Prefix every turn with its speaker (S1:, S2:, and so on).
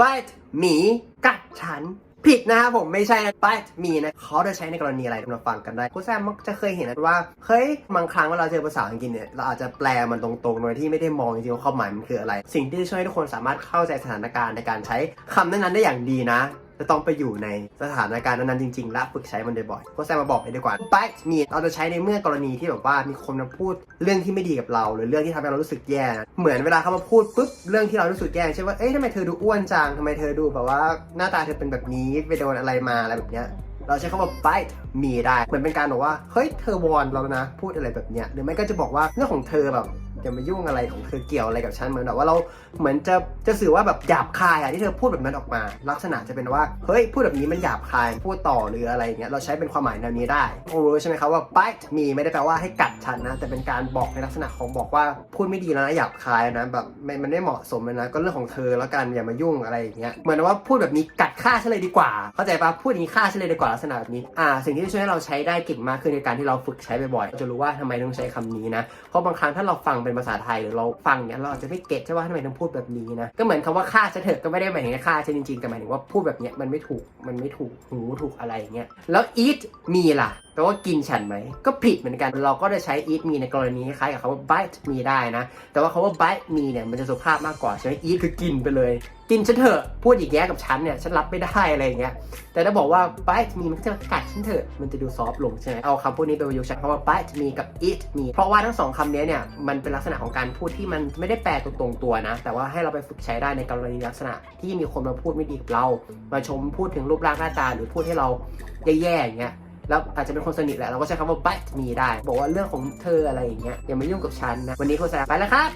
S1: bite มีกัดฉัน ผิดนะครับผมไม่ใช่นะ bite มีนะเขาจะใช้ในกรณีอะไรมาฟังกันได้คุณแซมมักจะเคยเห็นนะว่าเฮ้ยบางครั้งเวลาเจอภาษาอังกฤษเนี่ยเราอาจจะแปลมันตรงๆโดยที่ไม่ได้มองจริงๆว่าความหมายมันคืออะไร สิ่งที่จะช่วยให้ทุกคนสามารถเข้าใจสถานการณ์ในการใช้คำนั้นๆได้อย่างดีนะ จะต้องไปอยู่ในสถานการณ์นั้นๆจริงๆ และฝึกใช้มันบ่อยๆก็แซมมาบอกเลยดีกว่า bite me เราจะใช้ในเมื่อกรณีที่แบบว่ามีคนมาพูดเรื่องที่ไม่ดีกับเรา หรือเรื่องที่ทำให้เรารู้สึกแย่นะเหมือนเวลาเขามาพูดปุ๊บเรื่องที่เรารู้สึกแย่เช่นว่าเอ้ยทำไมเธอดูอ้วนจังทำไมเธอดูแบบว่าหน้าตาเธอเป็นแบบนี้ไปโดนอะไรมาอะไรแบบเนี้ยเราใช้คำว่า bite me ได้เหมือนเป็นการบอกว่า เฮ้ย เธอวอนเรานะ พูดอะไรแบบเนี้ย หรือไม่ก็จะบอกว่าเรื่องของเธอแบบ อย่ามายุ่งอะไรของเธอเกี่ยวอะไรกับฉันเหมือนแบบว่าเราเหมือนจะจะสื่อว่าแบบหยาบคายอะที่เธอพูดแบบนั้นออกมา ลักษณะจะเป็นว่าเฮ้ยพูดแบบนี้มันหยาบคายพูดต่อหรืออะไรอย่างเงี้ยเราใช้เป็นความหมายแนวนี้ได้รู้ใช่ไหมครับว่า bite me ไม่ได้แปลว่าให้กัดฉันนะแต่เป็นการบอกในลักษณะของบอกว่าพูดไม่ดีแล้วนะหยาบคายนะแบบมันมันไม่เหมาะสมเลยนะก็เรื่องของเธอแล้วกันอย่ามายุ่งอะไรอย่างเงี้ยเหมือนว่าพูดแบบนี้กัดฆ่าฉันเลยดีกว่า เข้าใจปะพูดอย่างนี้ฆ่าฉันเลยดีกว่าลักษณะแบบนี้อ่าสิ่งที่ช่วยให้เราใช้ได้เก่งมากขึ้นในการที่เราฝึกใช้บ่อยๆเราจะรู้ว่าทำไมต้องใช้คำนี้นะเพราะบางครั้งถ้าเราฟังเป็นภาษาไทยหรือเราฟังเนี้ยเราอาจจะไม่เก็ตใช่ว่าทำไมต้องพูดแบบนี้นะก็เหมือนคำว่าฆ่าฉันเถอะก็ไม่ได้หมายถึงฆ่าฉันจริงๆแต่หมายถึงว่าพูดแบบเนี้ยมันไม่ถูกมันไม่ถูกหูถูกอะไรอย่างเงี้ยแล้ว eat me ล่ะแปลว่ากินฉันไหมก็ผิดเหมือนกันเราก็จะใช้ eat me ในกรณีคล้ายๆกับคำว่า bite me ได้นะ แต่ว่าคำว่า bite me เนี่ยมันจะสุภาพมากกว่าใช่ไหม eat คือกินไปเลย กินฉันเถอะพูดอีกแย่กับฉันเนี่ยฉันรับไม่ได้อะไรอย่างเงี้ยแต่ถ้าบอกว่า bite me มันจะกัดฉันเถอะมันจะดูซอฟลงใช่ไหมเอาคำพูดนี้ไปประยุกต์ใช้คำว่า bite me กับ eat me เพราะว่าทั้งสองคำนี้เนี่ยมันเป็นลักษณะของการพูดที่มันไม่ได้แปลตรงตัวนะ แต่ว่าให้เราไปฝึกใช้ได้ในกรณีลักษณะที่มีคนมาพูดไม่ดีกับเรา มาชมพูดถึงรูปร่างหน้าตาหรือพูดให้เราแย่ๆอย่างเงี้ยแล้วอาจจะเป็นคนสนิทแหละเราก็ใช้คำว่า bite me ได้ บอกว่าเรื่องของเธออะไรอย่างเงี้ยอย่ามายุ่งกับฉันนะ วันนี้โฆษณาไปแล้วครับ